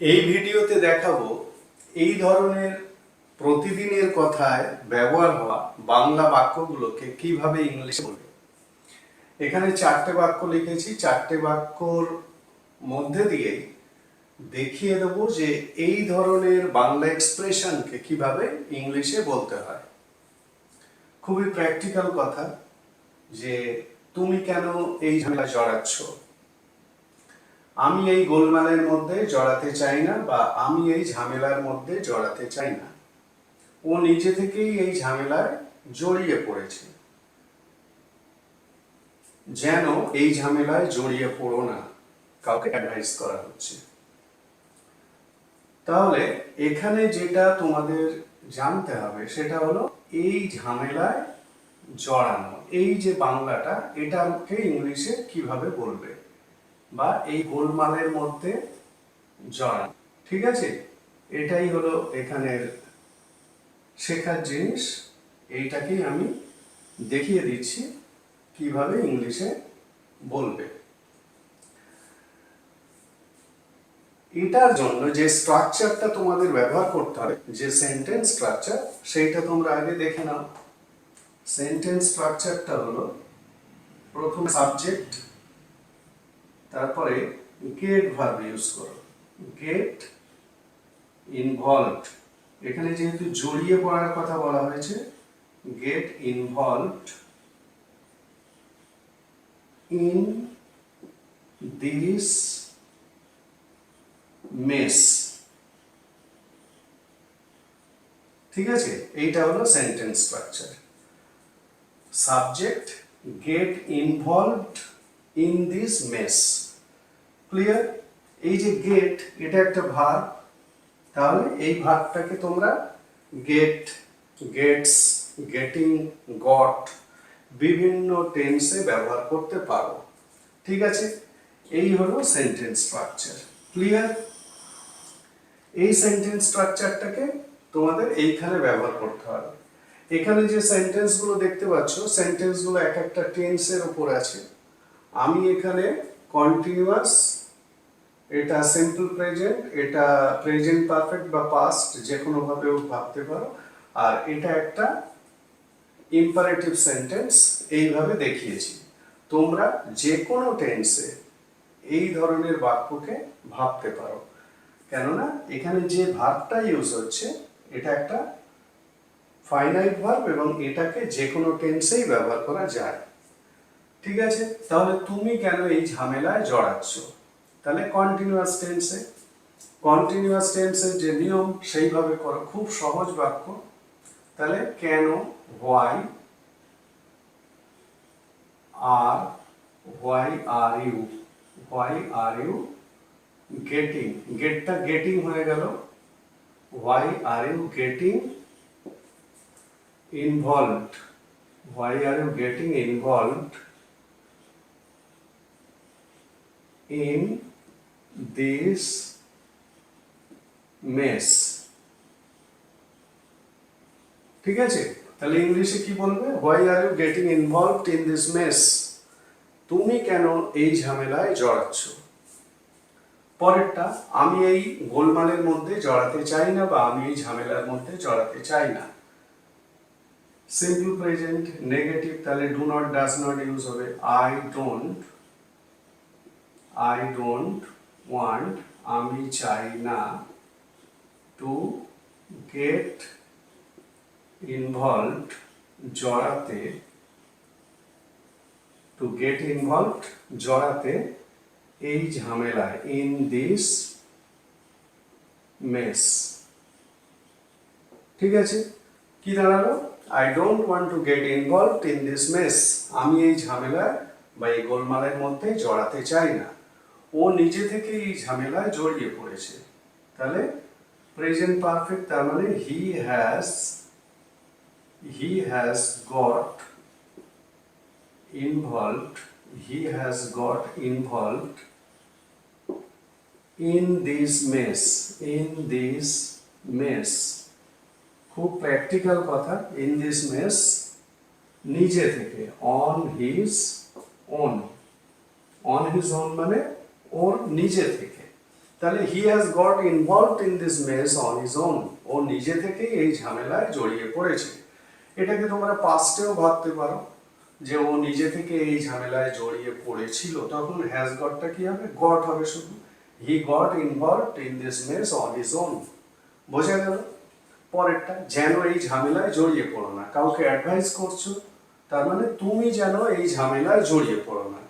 এই ভিডিওতে দেখাবো এই ধরনের প্রতিদিনের কথায় ব্যবহার হওয়া বাংলা বাক্যগুলোকে কীভাবে ইংলিশে বলবে। এখানে চারটে বাক্য লিখেছি, চারটে বাক্যর মধ্যে দিয়েই দেখিয়ে দেবো যে এই ধরনের বাংলা এক্সপ্রেশনকে কীভাবে ইংলিশে বলতে হয়। খুবই প্র্যাকটিক্যাল কথা যে তুমি কেন এই ঝামেলা জড়াচ্ছ? আমি এই গোলমালের মধ্যে জড়াতে চাই না বা আমি এই ঝামেলার মধ্যে জড়াতে চাই না। ও নিজে থেকেই এই ঝামেলায় জড়িয়ে পড়েছে। যেন এই ঝামেলায় জড়িয়ে পড়ো না, কাউকে অ্যাডভাইস করা হচ্ছে। তাহলে এখানে যেটা তোমাদের জানতে হবে সেটা হলো এই ঝামেলায় জড়ানো, এই যে বাংলাটা, এটাকে ইংলিশে কীভাবে বলবে? বা এই গোলমালের মধ্যে জড়ানো ঠিক আছে? এটাই হলো এখানের শেখার জিনিস। এইটাকেই আমি দেখিয়ে দিচ্ছি কীভাবে ইংলিশে বলবে। এটার জন্য যে স্ট্রাকচারটা তোমাদের ব্যবহার করতে হবে, যে সেন্টেন্স স্ট্রাকচার সেইটা তোমরা আগে দেখে নাও। সেন্টেন্স স্ট্রাকচারটা হলো প্রথম সাবজেক্ট তারপরে গেট ভার্ব ইউজ করো। গেট ইনভলভড এখানে যেহেতু জড়িয়ে পড়ার কথা বলা হয়েছে get involved in this mess ঠিক আছে? এইটা হলো sentence structure subject get involved in this mess clear এই যে গেট এটা একটা ভার তাহলে এই ভারটাকে তোমরা গেট গেটস গেটিং গট বিভিন্ন টেন্সে ব্যবহার করতে পারো। ঠিক আছে? এই হলো সেন্টেন্স স্ট্রাকচার ক্লিয়ার এই সেন্টেন্স স্ট্রাকচারটাকে তোমাদের এইখানে ব্যবহার করতে হবে। এখানে যে সেন্টেন্সগুলো দেখতে পাচ্ছ সেন্টেন্সগুলো এক একটা টেন্সের উপর আছে। আমি এখানে কন্টিনিউয়াস এটা সিম্পল প্রেজেন্ট এটা প্রেজেন্ট পারফেক্ট বা পাস্ট যে কোনোভাবেও ভাবতে পারো। আর এটা একটা ইম্পারেটিভ সেন্টেন্স এইভাবে দেখিয়েছি। তোমরা যে কোনো টেন্সে এই ধরনের বাক্যকে ভাবতে পারো। কেননা এখানে যে ভার্বটা ইউজ হচ্ছে, এটা একটা ফাইনাইট ভার্ব এবং এটাকে যে কোনো টেন্সেই ব্যবহার করা যায়। ঠিক আছে? তাহলে তুমি কেন এই ঝামেলায় জড়াচ্ছ? তাহলে কন্টিনিউয়াস টেন্সে কন্টিনিউয়াস টেন্সের যে নিয়ম, সেইভাবে করো। খুব সহজ বাক্য। তাহলে কেন why are why are you why are you getting গেটটা গেটিং হয়ে গেল। Why are you getting involved why are you getting involved in this mess. ঠিক আছে? তাহলে ইংলিশে কি বলবে? Why are you getting involved in this mess তুমি কেন এই ঝামেলায় জড়াচ্ছ? পরেরটা, আমি এই গোলমালের মধ্যে জড়াতে চাই না বা আমি এই ঝামেলার মধ্যে জড়াতে চাই না। সিম্পল প্রেজেন্ট নেগেটিভ তাহলে do not does not use হবে। I don't I don't want আমি চাই না টু গেট ইনভলভড জড়াতে টু গেট ইনভলভড জড়াতে এই ঝামেলায় ইন দিস মেস ঠিক আছে? কি দাঁড়াল? I don't want to get involved in this mess আমি এই ঝামেলায় বা এই গোলমালের মধ্যে জড়াতে চাই না। ও নিজে থেকে এই ঝামেলায় জড়িয়ে পড়েছে। তাহলে প্রেজেন্ট পারফেক্ট তার মানে he has he has got involved he has got involved in this mess in this mess খুব প্র্যাকটিক্যাল কথা ইন দিস মেস নিজে থেকে on his own on his own মানে ওর নিজে থেকে। তাহলে he has got involve in this mess on his own ও নিজে থেকেই এই ঝামেলায় জড়িয়ে পড়েছে। এটাকে তোমরা পাস্টেও ভাবতে পারো যে ও নিজে থেকে এই ঝামেলায় জড়িয়ে পড়েছিল। তখন হ্যাজ গটটা কি হবে? গট হবে শুধু। He got involve in this mess on his own বোঝা গেল? পরেরটা, যেন এই ঝামেলায় জড়িয়ে পড়ো না। কাউকে অ্যাডভাইস করছ, তার মানে তুমি যেন এই ঝামেলায় জড়িয়ে পড়ো না।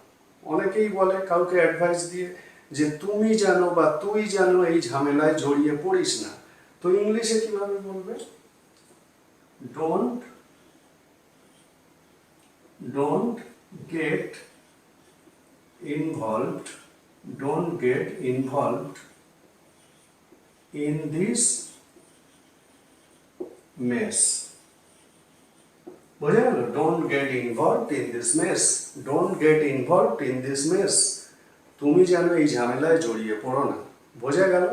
অনেকেই বলে, কাউকে অ্যাডভাইস দিয়ে যে তুমি যেন বা তুই যেন এই ঝামেলায় জড়িয়ে পড়িস না। তো ইংলিশে কীভাবে বলবে? Don't don't get involved don't get involved in this mess বোঝা গেল don't get involved in this mess don't get involved in this mess তুমি যেন এই ঝামেলায় জড়িয়ে পড়ো না। বোঝা গেল?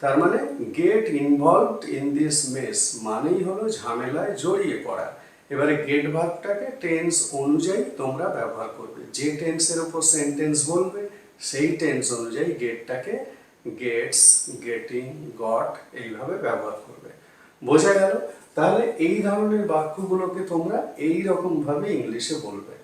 তার মানে get involved in this mess মানেই হলো ঝামেলায় জড়িয়ে পড়া। এবারে গেট ভাগটাকে টেন্স অনুযায়ী তোমরা ব্যবহার করবে। যে টেন্সের উপর সেন্টেন্স বলবে, সেই টেন্স অনুযায়ী গেটটাকে গেটস গেটিং গট এইভাবে ব্যবহার করবে। বোঝা গেল? তাহলে এই ধরনের বাক্যগুলোকে তোমরা এই রকম ভাবে ইংলিশে বলবে।